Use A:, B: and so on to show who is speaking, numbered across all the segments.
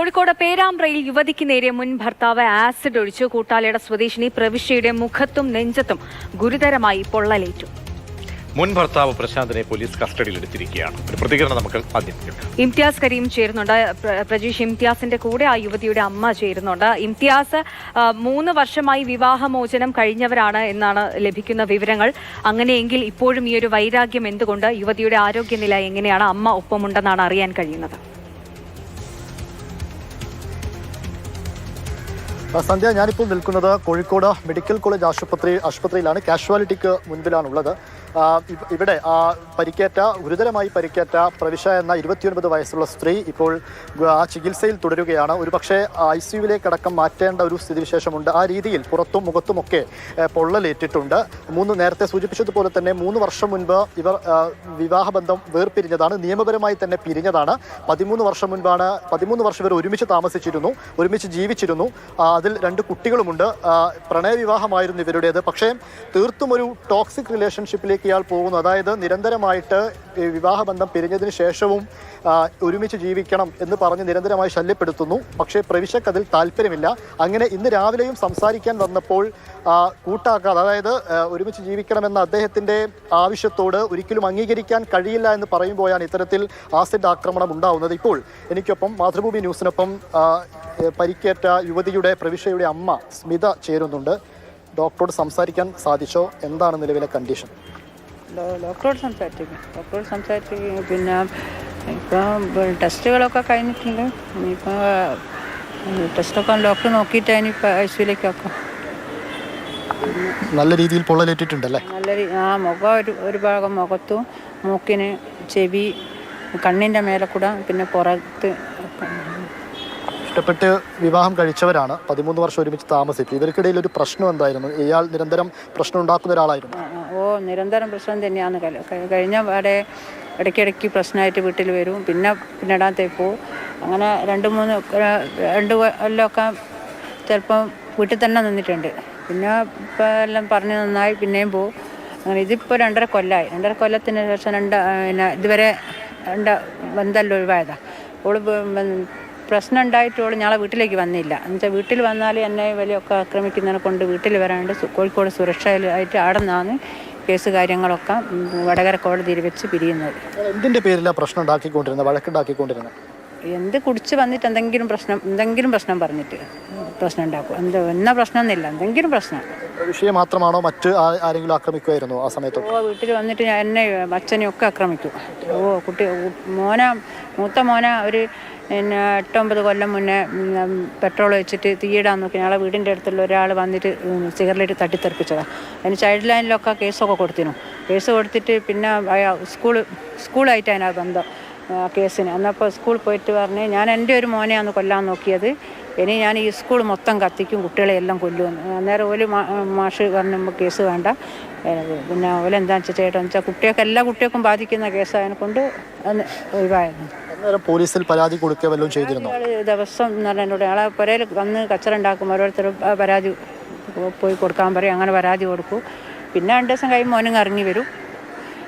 A: കോഴിക്കോട് പേരാമ്പ്രയിൽ യുവതിക്ക് നേരെ മുൻ ഭർത്താവ് ആസിഡ് ഒഴിച്ചു കൂട്ടാലയുടെ സ്വദേശിനി പ്രവിശ്യയുടെ മുഖത്തും നെഞ്ചത്തും ഗുരുതരമായി പൊള്ളലേറ്റു.
B: മുൻ ഭർത്താവ് പ്രശാന്തിനെ പോലീസ് കസ്റ്റഡിയിൽ കസ്റ്റഡിയിലെടുത്തിരിക്കുകയാണ് ഒരു പ്രതികരണം നമുക്ക് ആദ്യം
A: ഇംതിയാസ് കരീം ചേരുന്നുണ്ട്. പ്ര- പ്രജീഷ് ഇംതിയാസിന്റെ കൂടെ ആ യുവതിയുടെ അമ്മ ചേരുന്നുണ്ട്. ഇംതിയാസ് മൂന്ന് വർഷമായി വിവാഹമോചനം കഴിഞ്ഞവരാണ് എന്നാണ് ലഭിക്കുന്ന വിവരങ്ങൾ. അങ്ങനെയെങ്കിൽ ഇപ്പോഴും ഈ ഒരു വൈരാഗ്യം എന്തുകൊണ്ട്? യുവതിയുടെ ആരോഗ്യനില എങ്ങനെയാണ്? അമ്മ ഒപ്പമുണ്ടെന്നാണ് അറിയാൻ കഴിയുന്നത്.
C: സന്ധ്യ ഞാനിപ്പോൾ നിൽക്കുന്നത് കോഴിക്കോട് മെഡിക്കൽ കോളേജ് ആശുപത്രി ആശുപത്രിയിലാണ്. കാഷ്വാലിറ്റിക്ക് മുൻപിലാണുള്ളത്. ഇവിടെ പരിക്കേറ്റ ഗുരുതരമായി പരിക്കേറ്റ പ്രവിശ എന്ന ഇരുപത്തിയൊൻപത് വയസ്സുള്ള സ്ത്രീ ഇപ്പോൾ ആ ചികിത്സയിൽ തുടരുകയാണ്. ഒരുപക്ഷെ ഐ സിയുവിലേക്ക് അടക്കം മാറ്റേണ്ട ഒരു സ്ഥിതിവിശേഷമുണ്ട്. ആ രീതിയിൽ പുറത്തും മുഖത്തുമൊക്കെ പൊള്ളലേറ്റിട്ടുണ്ട്. മൂന്ന് നേരത്തെ സൂചിപ്പിച്ചതുപോലെ തന്നെ മൂന്ന് വർഷം മുൻപ് ഇവർ വിവാഹബന്ധം വേർപിരിഞ്ഞതാണ്. നിയമപരമായി തന്നെ പിരിഞ്ഞതാണ്. പതിമൂന്ന് വർഷം മുൻപാണ് പതിമൂന്ന് വർഷം ഇവർ ഒരുമിച്ച് താമസിച്ചിരുന്നു ഒരുമിച്ച് ജീവിച്ചിരുന്നു. അതിൽ രണ്ട് കുട്ടികളുമുണ്ട്. പ്രണയവിവാഹമായിരുന്നു ഇവരുടേത്. പക്ഷേ തീർത്തും ഒരു ടോക്സിക് റിലേഷൻഷിപ്പിലേക്ക് ഇയാൾ പോകുന്നു. അതായത് നിരന്തരമായിട്ട് വിവാഹബന്ധം പിരിഞ്ഞതിന് ശേഷവും ഒരുമിച്ച് ജീവിക്കണം എന്ന് പറഞ്ഞ് നിരന്തരമായി ശല്യപ്പെടുത്തുന്നു. പക്ഷേ പ്രവിശക്ക് അതിൽ താല്പര്യമില്ല. അങ്ങനെ ഇന്ന് രാവിലെയും സംസാരിക്കാൻ വന്നപ്പോൾ കൂട്ടാക്കാതെ അതായത് ഒരുമിച്ച് ജീവിക്കണമെന്ന അദ്ദേഹത്തിന്റെ ആവശ്യത്തോട് ഒരിക്കലും അംഗീകരിക്കാൻ കഴിയില്ല എന്ന് പറയുമ്പോഴാണ് ഇത്തരത്തിൽ ആസിഡ് ആക്രമണം ഉണ്ടാവുന്നത്. ഇപ്പോൾ എനിക്കൊപ്പം മാതൃഭൂമി ന്യൂസിനൊപ്പം പരിക്കേറ്റ യുവതിയുടെ പ്രവിശയുടെ അമ്മ സ്മിത ചേരുന്നുണ്ട്. ഡോക്ടറോട് സംസാരിക്കാൻ സാധിച്ചോ? എന്താണ് നിലവിലെ കണ്ടീഷൻ
D: ഡോക്ടറോട് സംസാരിച്ചിരിക്കും ഡോക്ടറോട് സംസാരിച്ചിരിക്കും പിന്നെ ഇപ്പം ടെസ്റ്റുകളൊക്കെ കഴിഞ്ഞിട്ടുണ്ട്. ഇനിയിപ്പോൾ ടെസ്റ്റൊക്കെ ഡോക്ടർ നോക്കിയിട്ട് ഇനിയിപ്പോൾ ഐ സിയിലേക്ക് വെക്കാം
C: നല്ല രീതിയിൽ പൊള്ളലേറ്റിട്ടുണ്ടല്ലേ?
D: നല്ല രീതി ആ മുഖം ഒരു ഒരു ഭാഗം മുഖത്തും മൂക്കിന് ചെവി കണ്ണിന്റെ മേലെ കൂടെ പിന്നെ പുറത്ത്
C: ഇഷ്ടപ്പെട്ട് വിവാഹം കഴിച്ചവരാണ് പതിമൂന്ന് വർഷം ഒരുമിച്ച് താമസിച്ചു ഇവർക്കിടയിൽ ഒരു പ്രശ്നം എന്തായിരുന്നു? ഇയാൾ നിരന്തരം പ്രശ്നം ഉണ്ടാക്കുന്ന ഒരാളായിരുന്നു.
D: ഓ നിരന്തരം പ്രശ്നം തന്നെയാണ്. കഴിഞ്ഞ പാടെ ഇടയ്ക്കിടയ്ക്ക് പ്രശ്നമായിട്ട് വീട്ടിൽ വരും. പിന്നെ പിന്നിടാൻ പോവും അങ്ങനെ രണ്ട് മൂന്ന് രണ്ട് കൊല്ലമൊക്കെ ചിലപ്പം വീട്ടിൽ തന്നെ നിന്നിട്ടുണ്ട്. പിന്നെ ഇപ്പം എല്ലാം പറഞ്ഞ് നന്നായി പിന്നെയും പോവും അങ്ങനെ ഇതിപ്പോൾ രണ്ടര കൊല്ലമായി. രണ്ടര കൊല്ലത്തിന് ശേഷം രണ്ട് പിന്നെ ഇതുവരെ രണ്ട് ബന്ധമല്ല ഒഴിവായതാണ് ബ- പ്രശ്നം ഉണ്ടായിട്ട് ഞങ്ങളെ വീട്ടിലേക്ക് വന്നില്ല. എന്നുവെച്ചാൽ വീട്ടിൽ വന്നാൽ എന്നെ വലിയൊക്കെ ആക്രമിക്കുന്നതിനെ കൊണ്ട് വീട്ടിൽ വരാണ്ട് കോഴിക്കോട് സുരക്ഷയിലായിട്ട് അവിടെ നിന്നാണ് കേസ് കാര്യങ്ങളൊക്കെ വടകര കോടതിയിൽ വെച്ച് പിരിയുന്നത്.
C: എന്തിന്റെ പേരിലാണ് പ്രശ്നം ഉണ്ടാക്കിക്കൊണ്ടിരുന്നത് വഴക്കുണ്ടാക്കിക്കൊണ്ടിരുന്നത്?
D: എന്ത് കുടിച്ച് വന്നിട്ട് എന്തെങ്കിലും പ്രശ്നം എന്തെങ്കിലും പ്രശ്നം പറഞ്ഞിട്ട് പ്രശ്നം ഉണ്ടാക്കും. എന്ത് എന്നാ പ്രശ്നമൊന്നുമില്ല എന്തെങ്കിലും പ്രശ്നം.
C: വിഷയം മാത്രമാണോ മറ്റ് ആരെങ്കിലും ആക്രമിക്കുമായിരുന്നു ആ സമയത്ത്
D: ഓ വീട്ടിൽ വന്നിട്ട് ഞാൻ എന്നെ അച്ഛനെയും ഒക്കെ ആക്രമിക്കും. ഓ കുട്ടി മോന മൂത്ത മോന ഒരു പിന്നെ എട്ടൊമ്പത് കൊല്ലം മുന്നേ പെട്രോൾ വെച്ചിട്ട് തീയിടാൻ നോക്കി. ഞങ്ങളെ വീടിന്റെ അടുത്തുള്ള ഒരാൾ വന്നിട്ട് സിഗരറ്റ് തട്ടിത്തെറിപ്പിച്ചതാണ് അതിന് ചൈൽഡ് ലൈനിലൊക്കെ കേസൊക്കെ കൊടുത്തിരുന്നു. കേസ് കൊടുത്തിട്ട് പിന്നെ സ്കൂൾ സ്കൂളായിട്ട് അതിനാ ബന്ധം. കേസിന്. അന്നപ്പോൾ സ്കൂളിൽ പോയിട്ട് പറഞ്ഞ് ഞാൻ എന്റെ ഒരു മോനെയാണ് കൊല്ലാൻ നോക്കിയത്. ഇനി ഞാൻ ഈ സ്കൂൾ മൊത്തം കത്തിക്കും കുട്ടികളെ എല്ലാം കൊല്ലുമെന്ന് അന്നേരം ഓൽ മാ- മാഷ് പറഞ്ഞുമ്പോൾ "നമുക്ക് കേസ് വേണ്ട. പിന്നെ ഓലെന്താ വെച്ചാൽ ചേട്ടൻ വെച്ചാൽ കുട്ടികൾക്ക് എല്ലാ കുട്ടികൾക്കും ബാധിക്കുന്ന കേസായതിനെ കൊണ്ട് അന്ന് ഒഴിവായിരുന്നു
C: പോലീസിൽ പരാതി കൊടുക്കുക വല്ലതും ചെയ്തിരുന്നോ?
D: ദിവസം എന്ന് പറഞ്ഞാൽ എന്നോട് ആളെ പുരയിൽ വന്ന് കച്ചറ ഉണ്ടാക്കും ഓരോരുത്തരും ആ പരാതി പോയി കൊടുക്കാൻ പറയും അങ്ങനെ പരാതി കൊടുക്കും. പിന്നെ രണ്ട് ദിവസം കഴിയുമ്പോൾ മോനും ഇറങ്ങി വരും.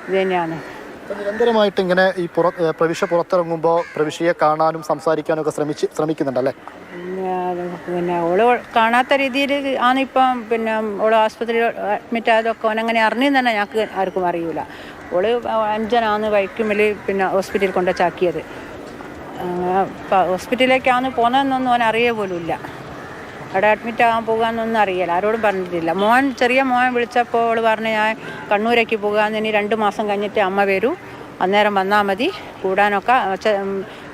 D: ഇത് തന്നെയാണ്.
C: നിരന്തരമായിട്ട് ഇങ്ങനെ ഈ പുറ പ്രവിശ്യ പുറത്തിറങ്ങുമ്പോൾ പ്രവിശ്യയെ കാണാനും സംസാരിക്കാനും ഒക്കെ ശ്രമിച്ച് ശ്രമിക്കുന്നുണ്ടല്ലേ?
D: പിന്നെ ഓൾ കാണാത്ത രീതിയിൽ ആണ് ഇപ്പം പിന്നെ ഓൾ ആസ്പത്രിയിൽ അഡ്മിറ്റ് ആയതൊക്കെ ഓനങ്ങനെ അറിഞ്ഞു തന്നെ ഞങ്ങൾക്ക് ആർക്കും അറിയൂല. ഓൾ അഞ്ചനാന്ന് വൈക്കുമ്പിൽ പിന്നെ ഹോസ്പിറ്റലിൽ കൊണ്ട് ചാക്കിയത്. ഹോസ്പിറ്റലിലേക്കാണ് പോകുന്നതെന്നൊന്നും ഓൻ അറിയ പോലും ഇല്ല അവിടെ അഡ്മിറ്റ് ആകാൻ പോകാമെന്നൊന്നും അറിയില്ല. ആരോടും പറഞ്ഞിട്ടില്ല. മോൻ ചെറിയ മോൻ വിളിച്ചപ്പോൾ അവൾ പറഞ്ഞു ഞാൻ കണ്ണൂരേക്ക് പോകാമെന്ന് ഇനി രണ്ട് മാസം കഴിഞ്ഞിട്ട് അമ്മ വരൂ. അന്നേരം വന്നാൽ മതി. കൂടാനൊക്കെ അച്ഛ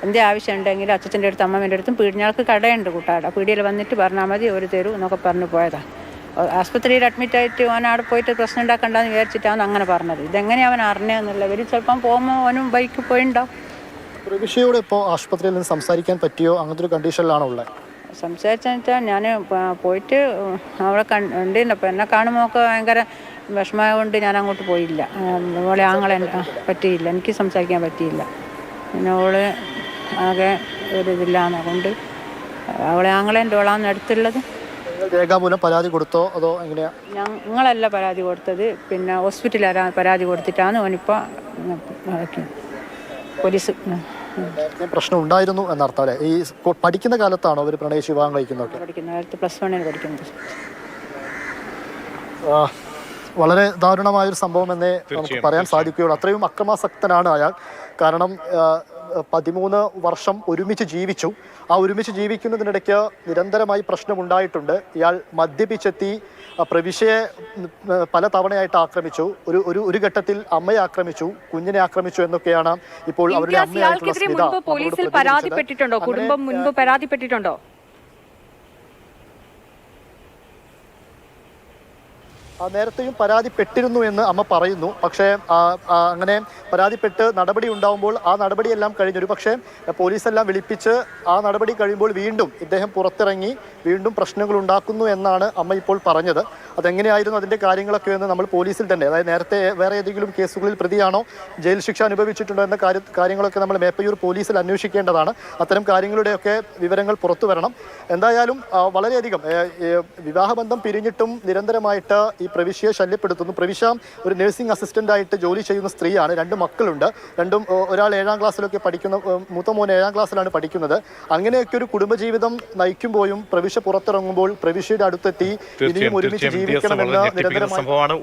D: എന്തേ ആവശ്യം ഉണ്ടെങ്കിൽ അച്ഛന്റെ അടുത്ത് അമ്മമ്മേന്റെ അടുത്തും പീടിഞ്ഞാൾക്ക് കടയുണ്ട് കൂട്ടാട. പീടിയിൽ വന്നിട്ട് പറഞ്ഞാൽ മതി ഒരു തരൂ എന്നൊക്കെ പറഞ്ഞു പോയതാണ് ആസ്പത്രിയിൽ അഡ്മിറ്റ് ആയിട്ട് ഓൻ അവിടെ പോയിട്ട് പ്രശ്നം ഉണ്ടാക്കണ്ടെന്ന് വിചാരിച്ചിട്ടാണ് അങ്ങനെ പറഞ്ഞത്. ഇതെങ്ങനെ അവൻ അറിഞ്ഞതെന്നുള്ള ഇവർ ചിലപ്പം പോകുമ്പോൾ അവനും ബൈക്ക് പോയിണ്ടാവും.
C: പ്രവിഷയോട് ഇപ്പോൾ ആശുപത്രിയിൽ നിന്ന് സംസാരിക്കാൻ പറ്റിയോ? അങ്ങനത്തെ ഒരു കണ്ടീഷനിലാണോ ഉള്ളത്
D: സംസാരിച്ചാൽ ഞാൻ പോയിട്ട് അവിടെ കണ്ടിരുന്നപ്പോൾ എന്നെ കാണുമ്പോൾ ഒക്കെ ഭയങ്കര വിഷമമായ കൊണ്ട് ഞാൻ അങ്ങോട്ട് പോയില്ല അവളെ ആങ്ങളെ പറ്റിയില്ല. എനിക്ക് സംസാരിക്കാൻ പറ്റിയില്ല. പിന്നെ അവൾ ആകെ ഒരു ഇതില്ലാന്ന് കൊണ്ട് അവളെ ആങ്ങളേന്റെ ഓളാന്ന് അടുത്തുള്ളത്
C: രേഖാമൂലം പരാതി കൊടുത്തോ? അതോ എങ്ങനെയാ?
D: ഞങ്ങളല്ല പരാതി കൊടുത്തത്. പിന്നെ ഹോസ്പിറ്റലിൽ പരാതി കൊടുത്തിട്ടാണ് ഓനിപ്പോൾ പോലീസ്.
C: പ്രശ്നം ഉണ്ടായിരുന്നു എന്നർത്ഥം അല്ലേ? ഈ പഠിക്കുന്ന കാലത്താണോ അവർ പ്രണയ വിവാഹം കഴിക്കുന്നത്
D: പഠിക്കുന്ന കാലത്ത് പ്ലസ് വണ്ണിന് പഠിക്കുന്നത്.
C: ആ, വളരെ ദാരുണമായൊരു സംഭവം എന്നേ നമുക്ക് പറയാൻ സാധിക്കുകയുള്ളൂ. അത്രയും അക്രമാസക്തനാണ് അയാൾ. കാരണം പതിമൂന്ന് വർഷം ഒരുമിച്ച് ജീവിച്ചു. ആ ഒരുമിച്ച് ജീവിക്കുന്നതിനിടയ്ക്ക് നിരന്തരമായി പ്രശ്നമുണ്ടായിട്ടുണ്ട്. ഇയാൾ മദ്യപിച്ചെത്തി പ്രവിശ്യയെ പ്രവിശയെ പല തവണയായിട്ട് ആക്രമിച്ചു. ഒരു ഒരു ഒരു ഘട്ടത്തിൽ അമ്മയെ ആക്രമിച്ചു കുഞ്ഞിനെ ആക്രമിച്ചു എന്നൊക്കെയാണ് ഇപ്പോൾ അവരുടെ അമ്മയായിട്ടുള്ള സ്മിത
A: പോലീസിൽ. പരാതിപ്പെട്ടിട്ടുണ്ടോ? കുടുംബം മുൻപ് പരാതിപ്പെട്ടിട്ടുണ്ടോ?
C: നേരത്തെയും പരാതിപ്പെട്ടിരുന്നു എന്ന് അമ്മ പറയുന്നു. പക്ഷേ അങ്ങനെ പരാതിപ്പെട്ട് നടപടി ഉണ്ടാവുമ്പോൾ ആ നടപടിയെല്ലാം കഴിഞ്ഞൊരു പക്ഷേ പോലീസെല്ലാം വിളിപ്പിച്ച് ആ നടപടി കഴിയുമ്പോൾ വീണ്ടും ഇദ്ദേഹം പുറത്തിറങ്ങി വീണ്ടും പ്രശ്നങ്ങൾ ഉണ്ടാക്കുന്നു എന്നാണ് അമ്മ ഇപ്പോൾ പറഞ്ഞത്. അതെങ്ങനെയായിരുന്നു അതിന്റെ കാര്യങ്ങളൊക്കെ എന്ന് നമ്മൾ പോലീസിൽ തന്നെ അതായത് നേരത്തെ വേറെ ഏതെങ്കിലും കേസുകളിൽ പ്രതിയാണോ ജയിൽ ശിക്ഷ അനുഭവിച്ചിട്ടുണ്ടോ എന്ന കാര്യ കാര്യങ്ങളൊക്കെ നമ്മൾ മേപ്പയൂർ പോലീസിൽ അന്വേഷിക്കേണ്ടതാണ്. അത്തരം കാര്യങ്ങളുടെയൊക്കെ വിവരങ്ങൾ പുറത്തു വരണം. എന്തായാലും വളരെയധികം വിവാഹബന്ധം പിരിഞ്ഞിട്ടും നിരന്തരമായിട്ട് ഈ പ്രവിശ്യയെ ശല്യപ്പെടുത്തുന്നു. പ്രവിശ ഒരു നഴ്സിംഗ് അസിസ്റ്റന്റ് ആയിട്ട് ജോലി ചെയ്യുന്ന സ്ത്രീയാണ്. രണ്ട് മക്കളുണ്ട്. രണ്ടും ഒരാൾ ഏഴാം ക്ലാസ്സിലൊക്കെ പഠിക്കുന്ന മൂത്ത മോൻ ഏഴാം ക്ലാസ്സിലാണ് പഠിക്കുന്നത്. അങ്ങനെയൊക്കെ ഒരു കുടുംബജീവിതം നയിക്കുമ്പോഴും പ്രവിശ പുറത്തിറങ്ങുമ്പോൾ പ്രവിശ്യയുടെ അടുത്തെത്തി ഇനിയും ഒരുമിച്ച് ജീവിക്കണമെന്ന നിരന്തരമായി
B: സംഭവമാണ്.